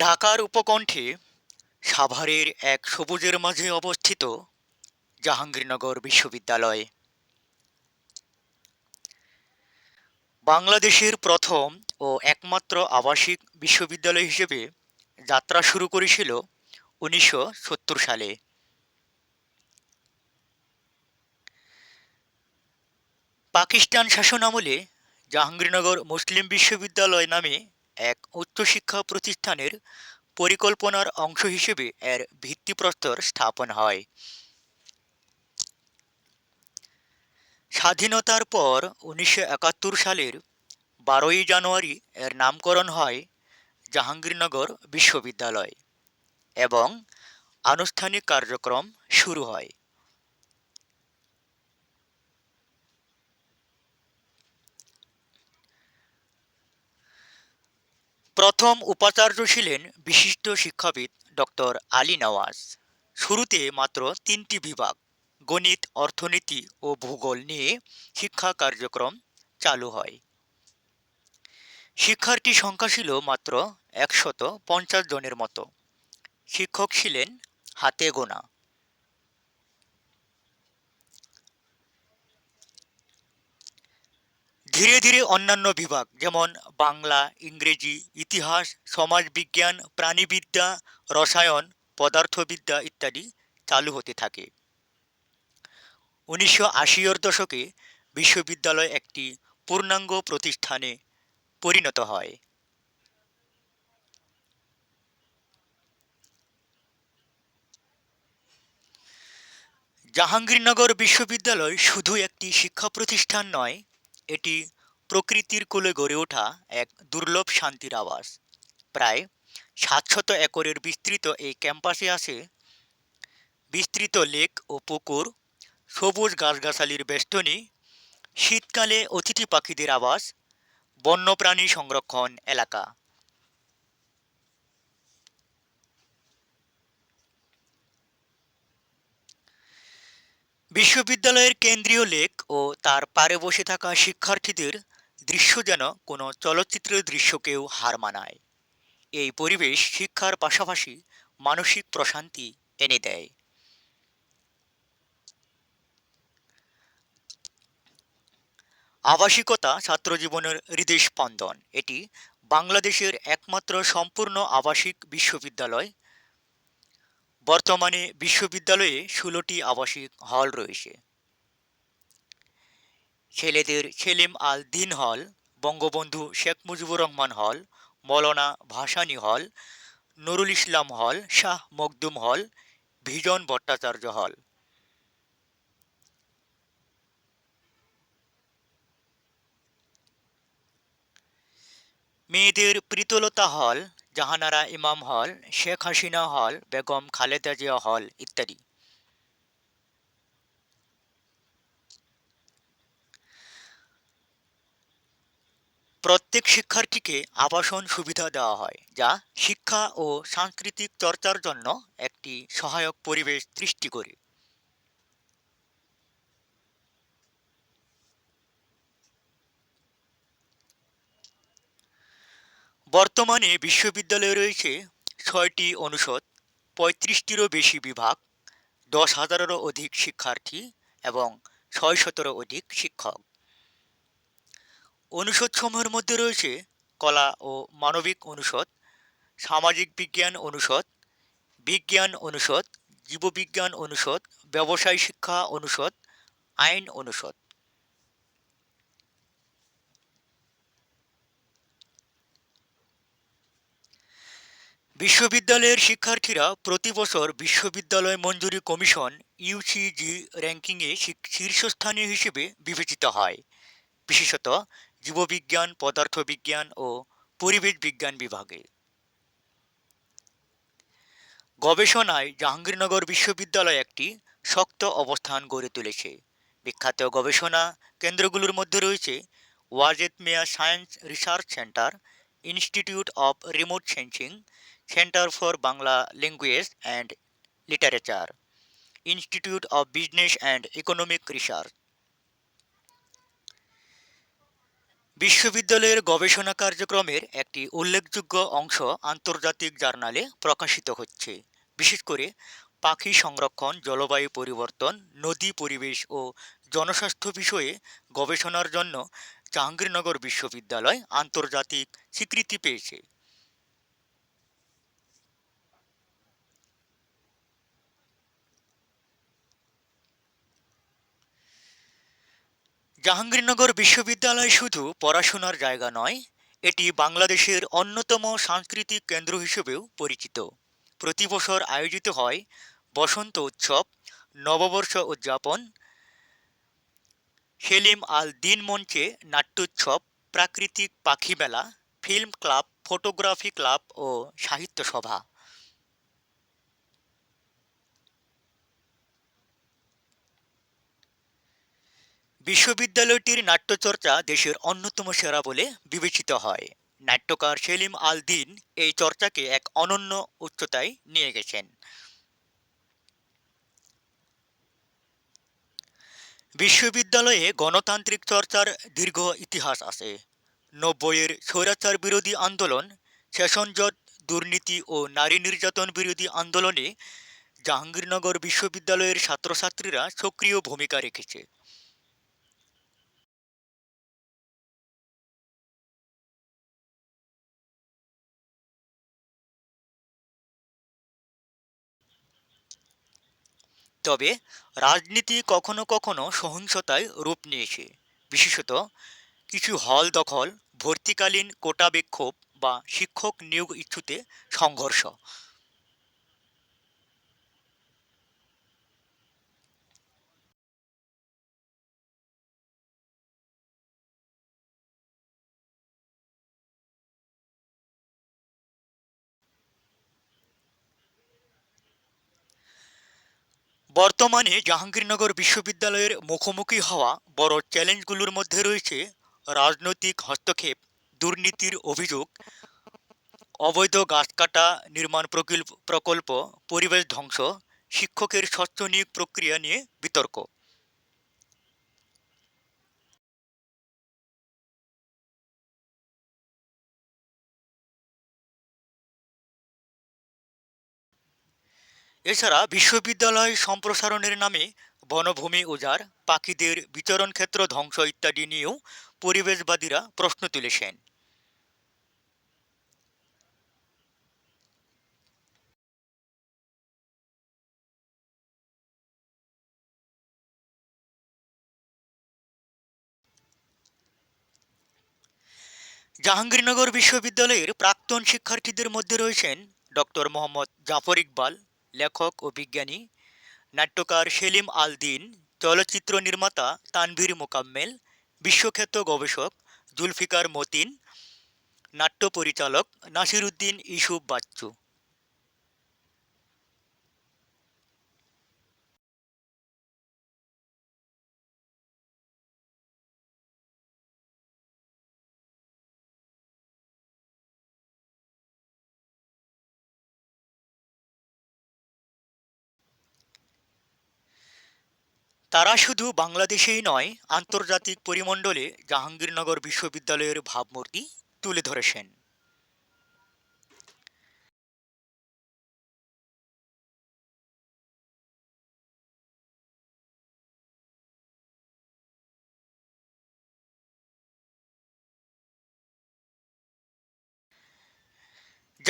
ঢাকার উপকণ্ঠে সাভারের এক সবুজের মাঝে অবস্থিত জাহাঙ্গীরনগর বিশ্ববিদ্যালয়। বাংলাদেশের প্রথম ও একমাত্র আবাসিক বিশ্ববিদ্যালয় হিসেবে যাত্রা শুরু করেছিল উনিশশো সত্তর সালে। পাকিস্তান শাসন আমলে জাহাঙ্গীরনগর মুসলিম বিশ্ববিদ্যালয় নামে এক উচ্চশিক্ষা প্রতিষ্ঠানের পরিকল্পনার অংশ হিসেবে এর ভিত্তিপ্রস্তর স্থাপন হয়। স্বাধীনতার পর উনিশশো একাত্তর সালের বারোই জানুয়ারি এর নামকরণ হয় জাহাঙ্গীরনগর বিশ্ববিদ্যালয় এবং আনুষ্ঠানিক কার্যক্রম শুরু হয়। প্রথম উপাচার্য ছিলেন বিশিষ্ট শিক্ষাবিদ ডক্টর আলী নওয়াজ। শুরুতে মাত্র তিনটি বিভাগ, গণিত, অর্থনীতি ও ভূগোল নিয়ে শিক্ষা কার্যক্রম চালু হয়। শিক্ষার্থী সংখ্যা ছিল মাত্র একশত পঞ্চাশ জনের মতো। শিক্ষক ছিলেন হাতে গোনা। ধীরে ধীরে অন্যান্য বিভাগ, যেমন বাংলা, ইংরেজি, ইতিহাস, সমাজবিজ্ঞান, প্রাণীবিদ্যা, রসায়ন, পদার্থবিদ্যা ইত্যাদি চালু হতে থাকে। উনিশশো আশির দশকে বিশ্ববিদ্যালয় একটি পূর্ণাঙ্গ প্রতিষ্ঠানে পরিণত হয়। জাহাঙ্গীরনগর বিশ্ববিদ্যালয় শুধু একটি শিক্ষা প্রতিষ্ঠান নয় এটি প্রকৃতির কোলে গড়ে ওঠা এক দুর্লভ শান্তির আবাস। প্রায় সাতশত একরের বিস্তৃত এই ক্যাম্পাসে আছে বিস্তৃত লেক ও পুকুর, সবুজ গাছগাছালির বেষ্টনী, শীতকালে অতিথি পাখিদের আবাস, বন্যপ্রাণী সংরক্ষণ এলাকা। বিশ্ববিদ্যালয়ের কেন্দ্রীয় লেক ও তার পারে বসে থাকা শিক্ষার্থীদের দৃশ্য যেন কোনো চলচ্চিত্রের দৃশ্যকেও হার মানায়। এই পরিবেশ শিক্ষার পাশাপাশি মানসিক প্রশান্তি এনে দেয়। আবাসিকতা ছাত্রজীবনের হৃদয় স্পন্দন এটি বাংলাদেশের একমাত্র সম্পূর্ণ আবাসিক বিশ্ববিদ্যালয়। বর্তমানে বিশ্ববিদ্যালয়ে ষোলোটি আবাসিক হল রয়েছে। ছেলেদের সেলিম আল দিন হল, বঙ্গবন্ধু শেখ মুজিবুর রহমান হল, মৌলানা ভাসানী হল, নুরুল ইসলাম হল, শাহ মখদুম হল, ভিজন ভট্টাচার্য হল। মেয়েদের প্রীতলতা হল জাহানারা ইমাম হল, শেখ হাসিনা হল, বেগম খালেদা জিয়া হল ইত্যাদি। প্রত্যেক শিক্ষার্থীকে আবাসন সুবিধা দেওয়া হয়, যা শিক্ষা ও সাংস্কৃতিক চর্চার জন্য একটি সহায়ক পরিবেশ সৃষ্টি করে। বর্তমানে বিশ্ববিদ্যালয়ে রয়েছে ছয়টি অনুষদ, পঁয়ত্রিশটিরও বেশি বিভাগ, দশ হাজারেরও অধিক শিক্ষার্থী এবং ছয় শতেরও অধিক শিক্ষক। অনুষদসমূহের মধ্যে রয়েছে কলা ও মানবিক অনুষদ, সামাজিক বিজ্ঞান অনুষদ বিজ্ঞান অনুষদ, জীববিজ্ঞান অনুষদ, ব্যবসায় শিক্ষা অনুষদ, আইন অনুষদ। বিশ্ববিদ্যালয়ের শিক্ষার্থীরা প্রতি বছর বিশ্ববিদ্যালয় মঞ্জুরি কমিশন ইউসিজি র্যাঙ্কিংয়ে শীর্ষস্থানীয় হিসেবে বিবেচিত হয়। বিশেষত জীববিজ্ঞান, পদার্থবিজ্ঞান ও পরিবেশ বিজ্ঞান বিভাগে। গবেষণায় জাহাঙ্গীরনগর বিশ্ববিদ্যালয় একটি শক্ত অবস্থান গড়ে তুলেছে। বিখ্যাত গবেষণা কেন্দ্রগুলোর মধ্যে রয়েছে Wazed Miah science research centre, institute of remote sensing centre for Bangla language and literature institute of business and economic research বিশ্ববিদ্যালয়ের গবেষণা কার্যক্রমের একটি উল্লেখযোগ্য অংশ আন্তর্জাতিক জার্নালে প্রকাশিত হচ্ছে। বিশেষ করে পাখি সংরক্ষণ, জলবায়ু পরিবর্তন, নদী পরিবেশ ও জনস্বাস্থ্য বিষয়ে গবেষণার জন্য জাহাঙ্গীরনগর বিশ্ববিদ্যালয় আন্তর্জাতিক স্বীকৃতি পেয়েছে। জাহাঙ্গীরনগর বিশ্ববিদ্যালয় শুধু পড়াশোনার জায়গা নয়, এটি বাংলাদেশের অন্যতম সাংস্কৃতিক কেন্দ্র হিসেবেও পরিচিত। প্রতি বছর আয়োজিত হয় বসন্ত উৎসব, নববর্ষ উদযাপন, সেলিম আল দিন মঞ্চে নাট্যোৎসব, প্রাকৃতিক পাখি মেলা, ফিল্ম ক্লাব, ফটোগ্রাফি ক্লাব ও সাহিত্য সভা। বিশ্ববিদ্যালয়টির নাট্যচর্চা দেশের অন্যতম সেরা বলে বিবেচিত হয়। নাট্যকার সেলিম আল দিন এই চর্চাকে এক অনন্য উচ্চতায় নিয়ে গেছেন। বিশ্ববিদ্যালয়ে গণতান্ত্রিক চর্চার দীর্ঘ ইতিহাস আছে। নব্বইয়ের স্বৈরাচার বিরোধী আন্দোলন, সেশনজট, দুর্নীতি ও নারী নির্যাতন বিরোধী আন্দোলনে জাহাঙ্গীরনগর বিশ্ববিদ্যালয়ের ছাত্রছাত্রীরা সক্রিয় ভূমিকা রেখেছে। তবে রাজনীতি কখনো কখনো সহিংসতায় রূপ নিয়েছে। বিশেষত কিছু হল দখল, ভর্তিকালীন কোটা বিক্ষোভ বা শিক্ষক নিয়োগ ইস্যুতে সংঘর্ষ। বর্তমানে জাহাঙ্গীরনগর বিশ্ববিদ্যালয়ের মুখোমুখি হওয়া বড় চ্যালেঞ্জগুলোর মধ্যে রয়েছে রাজনৈতিক হস্তক্ষেপ, দুর্নীতির অভিযোগ, অবৈধ গাছ কাটা নির্মাণ প্রকল্প পরিবেশ ধ্বংস, শিক্ষকের স্বচ্ছ নিয়োগ প্রক্রিয়া নিয়ে বিতর্ক। এছাড়া বিশ্ববিদ্যালয় সম্প্রসারণের নামে বনভূমি উজাড়, পাখিদের বিচরণ ক্ষেত্র ধ্বংস ইত্যাদি নিয়েও পরিবেশবাদীরা প্রশ্ন তুলেছেন। জাহাঙ্গীরনগর বিশ্ববিদ্যালয়ের প্রাক্তন শিক্ষার্থীদের মধ্যে রয়েছেন ডক্টর মোহাম্মদ জাফর ইকবাল লেখক ও বিজ্ঞানী নাট্যকার সেলিম আল দিন চলচ্চিত্র নির্মাতা তানভীর মোকাম্মেল, বিশ্বখ্যাত গবেষক জুলফিকার মতিন, নাট্য পরিচালক নাসির উদ্দিন ইসুফ বাচ্চু। তারা শুধু বাংলাদেশেই নয় আন্তর্জাতিক পরিমণ্ডলে জাহাঙ্গীরনগর বিশ্ববিদ্যালয়ের ভাবমূর্তি তুলে ধরেছেন।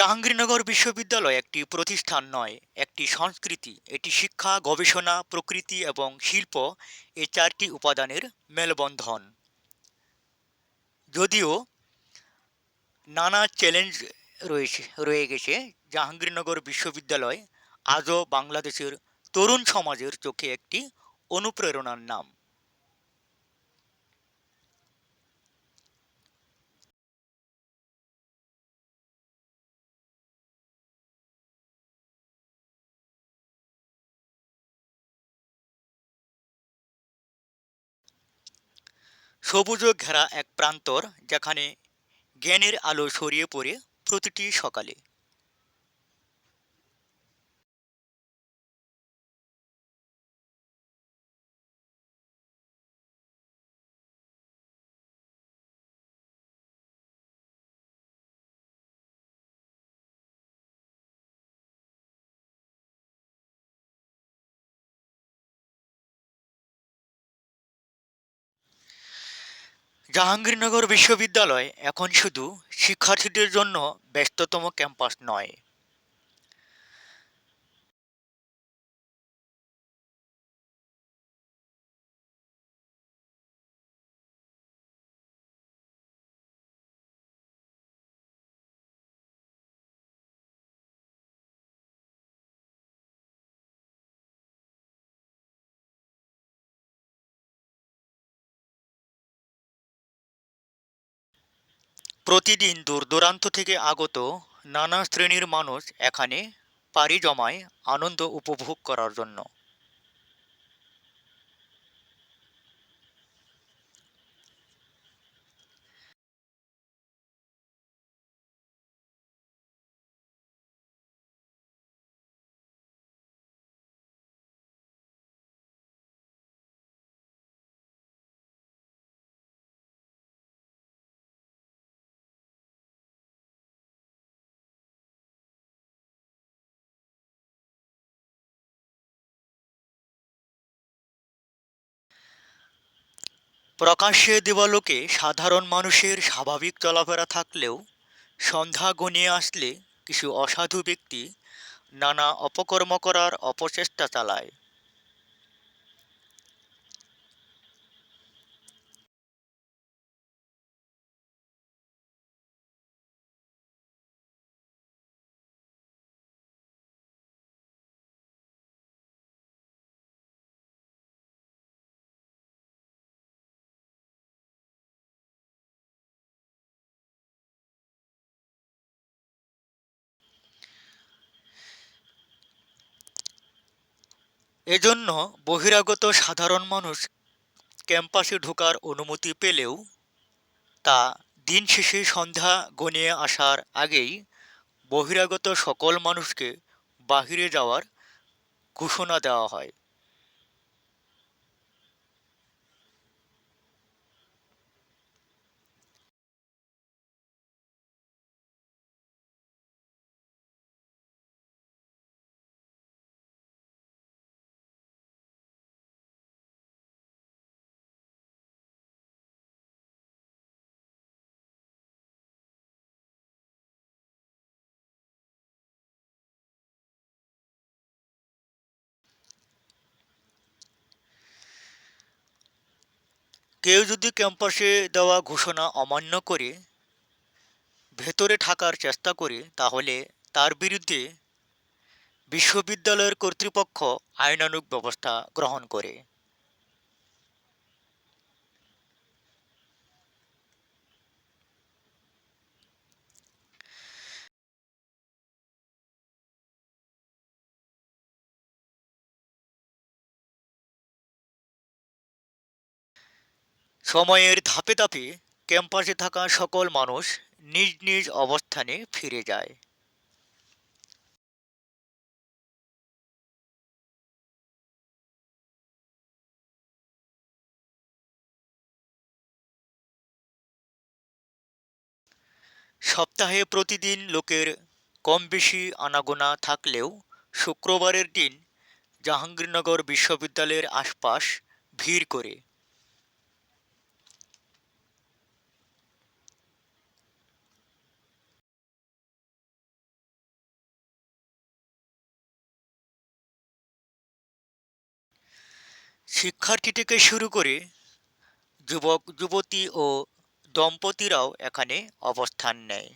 জাহাঙ্গীরনগর বিশ্ববিদ্যালয় একটি প্রতিষ্ঠান নয়, একটি সংস্কৃতি। এটি শিক্ষা, গবেষণা, প্রকৃতি এবং শিল্প এই চারটি উপাদানের মেলবন্ধন। যদিও নানা চ্যালেঞ্জ রয়েছে, রয়ে গেছে, জাহাঙ্গীরনগর বিশ্ববিদ্যালয় আজও বাংলাদেশের তরুণ সমাজের চোখে একটি অনুপ্রেরণার নাম। সবুজ ঘেরা এক প্রান্তর যেখানে জ্ঞানের আলো ছড়িয়ে পড়ে প্রতিটি সকালে। জাহাঙ্গীরনগর বিশ্ববিদ্যালয় এখন শুধু শিক্ষার্থীদের জন্য ব্যস্ততম ক্যাম্পাস নয়। প্রতিদিন দূর দূরান্ত থেকে আগত নানা শ্রেণির মানুষ এখানে পাড়ি জমায় আনন্দ উপভোগ করার জন্য। প্রকাশ্যে দেবালোকে সাধারণ মানুষের স্বাভাবিক চলাফেরা থাকলেও সন্ধ্যা ঘনিয়ে আসলে কিছু অসাধু ব্যক্তি নানা অপকর্ম করার অপচেষ্টা চালায়। এজন্য বহিরাগত সাধারণ মানুষ ক্যাম্পাসে ঢোকার অনুমতি পেলেও তা দিন শেষে সন্ধ্যা গনিয়ে আসার আগেই বহিরাগত সকল মানুষকে বাহিরে যাওয়ার ঘোষণা দেওয়া হয়। কেউ যদি ক্যাম্পাসে দেওয়া ঘোষণা অমান্য করে, ভেতরে থাকার চেষ্টা করে, তাহলে তার বিরুদ্ধে বিশ্ববিদ্যালয়ের কর্তৃপক্ষ আইনানুগ ব্যবস্থা গ্রহণ করে। সময়ের ধাপে ধাপে ক্যাম্পাসে থাকা সকল মানুষ নিজ নিজ অবস্থানে ফিরে যায়। সপ্তাহে প্রতিদিন লোকের কম বেশি আনাগোনা থাকলেও শুক্রবারের দিন জাহাঙ্গীরনগর বিশ্ববিদ্যালয়ের আশপাশ ভিড় করে। শিক্ষার্থী থেকে শুরু করে যুবক যুবতী ও দম্পতিরাও এখানে অবস্থান নেয়।